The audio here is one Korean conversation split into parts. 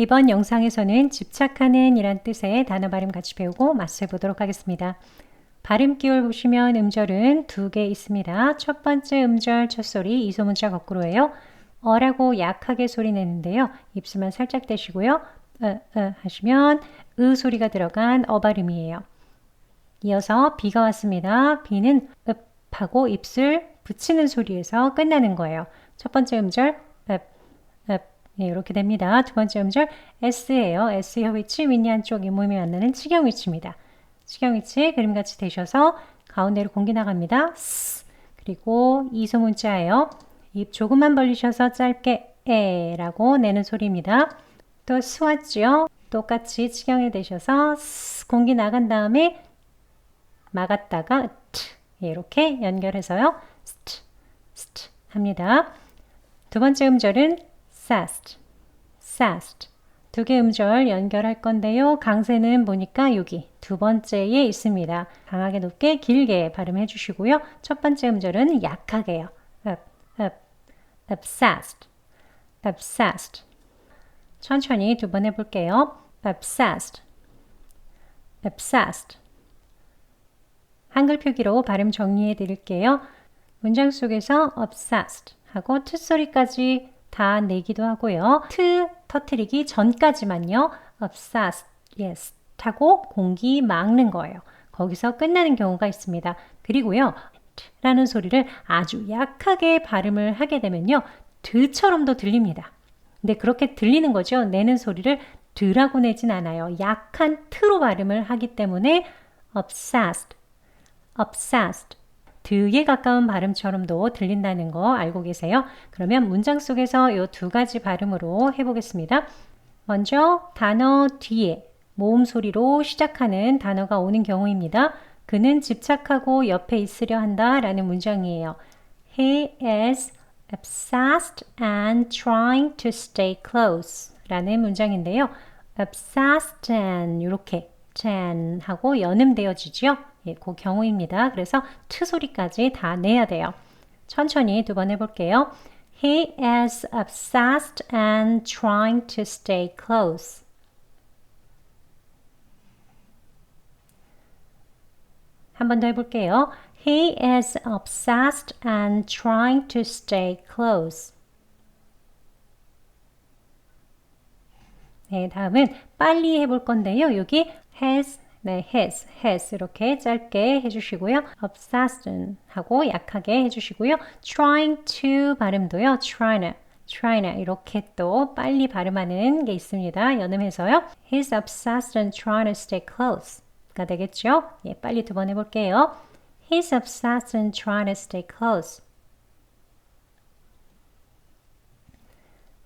이번 영상에서는 집착하는 이란 뜻의 단어 발음 같이 배우고 맞서 보도록 하겠습니다. 발음 기울 보시면 음절은 두 개 있습니다. 첫 번째 음절 첫 소리 이소문자 거꾸로예요. 어라고 약하게 소리 내는데요. 입술만 살짝 떼시고요. 어, 어 하시면 으 소리가 들어간 어 발음이에요. 이어서 비가 왔습니다. 비는 읍하고 입술 붙이는 소리에서 끝나는 거예요. 첫 번째 음절 읍, 읍 네, 이렇게 됩니다. 두 번째 음절 S예요. S 혀 위치 윗니 한쪽 잇몸이 만나는 치경 위치입니다. 치경 위치 그림같이 되셔서 가운데로 공기 나갑니다. 스, 그리고 이소문자예요. 입 조금만 벌리셔서 짧게 에라고 내는 소리입니다. 또 스왔죠. 똑같이 치경이 되셔서 스, 공기 나간 다음에 막았다가 트, 이렇게 연결해서요. 스트, 스트 합니다. 두 번째 음절은 fast, fast. 두 개 음절 연결할 건데요. 강세는 보니까 여기 두 번째에 있습니다. 강하게 높게 길게 발음해 주시고요. 첫 번째 음절은 약하게요. up, up, obsessed, obsessed. 천천히 두 번 해볼게요. obsessed, obsessed. 한글 표기로 발음 정리해 드릴게요. 문장 속에서 obsessed 하고 뜻소리까지 다 내기도 하고요. 트 터트리기 전까지만요. obsessed, yes 하고 공기 막는 거예요. 거기서 끝나는 경우가 있습니다. 그리고요. 라는 소리를 아주 약하게 발음을 하게 되면요. 드처럼도 들립니다. 근데 그렇게 들리는 거죠. 내는 소리를 드라고 내진 않아요. 약한 트로 발음을 하기 때문에 obsessed, obsessed 드에 가까운 발음처럼도 들린다는 거 알고 계세요? 그러면 문장 속에서 이 두 가지 발음으로 해보겠습니다. 먼저 단어 뒤에 모음 소리로 시작하는 단어가 오는 경우입니다. 그는 집착하고 옆에 있으려 한다 라는 문장이에요. He is obsessed and trying to stay close 라는 문장인데요. obsessed and 이렇게 짠 하고 연음되어지죠. 예, 그 경우입니다. 그래서 트 소리까지 다 내야 돼요. 천천히 두 번 해볼게요. He is obsessed and trying to stay close. 한 번 더 해볼게요. He is obsessed and trying to stay close. 네, 다음은 빨리 해볼 건데요. 여기 has 네, has, has 이렇게 짧게 해주시고요. obsession 하고 약하게 해주시고요. trying to 발음도요. trying, trying 이렇게 또 빨리 발음하는 게 있습니다. 연음해서요. He's obsessed and trying to stay close 가 되겠죠? 예, 빨리 두 번 해볼게요. He's obsessed and trying to stay close.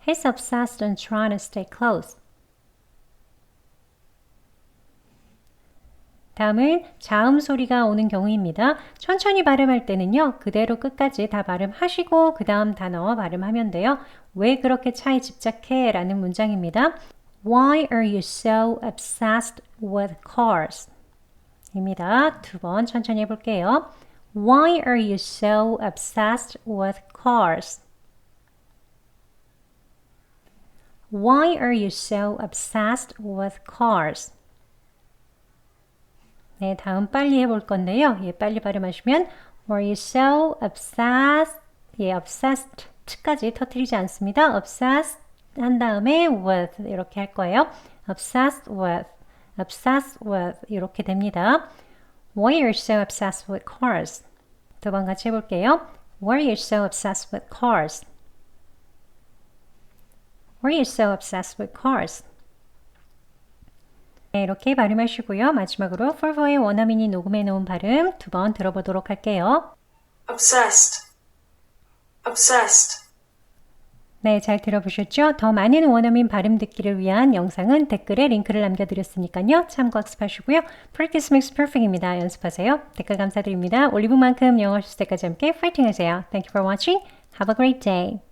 He's obsessed and trying to stay close. 다음은 자음 소리가 오는 경우입니다. 천천히 발음할 때는요. 그대로 끝까지 다 발음하시고 그 다음 단어 발음하면 돼요. 왜 그렇게 차에 집착해? 라는 문장입니다. Why are you so obsessed with cars? 입니다. 두 번 천천히 해볼게요. Why are you so obsessed with cars? Why are you so obsessed with cars? 네, 다음 빨리 해볼 건데요. 예, 빨리 발음하시면 Were you so obsessed? 예, obsessed 까지 터트리지 않습니다. obsessed 한 다음에 with 이렇게 할 거예요. obsessed with, obsessed with 이렇게 됩니다. Why are you so obsessed with cars? 두 번 같이 해볼게요. Why are you so obsessed with cars? Why are you so obsessed with cars? 네, 이렇게 발음하시고요. 마지막으로 폴vo의 원어민이 녹음해 놓은 발음 두 번 들어보도록 할게요. obsessed, obsessed. 네, 잘 들어보셨죠? 더 많은 원어민 발음 듣기를 위한 영상은 댓글에 링크를 남겨드렸으니까요. 참고 학습하시고요. Practice makes perfect입니다. 연습하세요. 댓글 감사드립니다. 올리브만큼 영어 실수 때까지 함께 파이팅 하세요. Thank you for watching. Have a great day.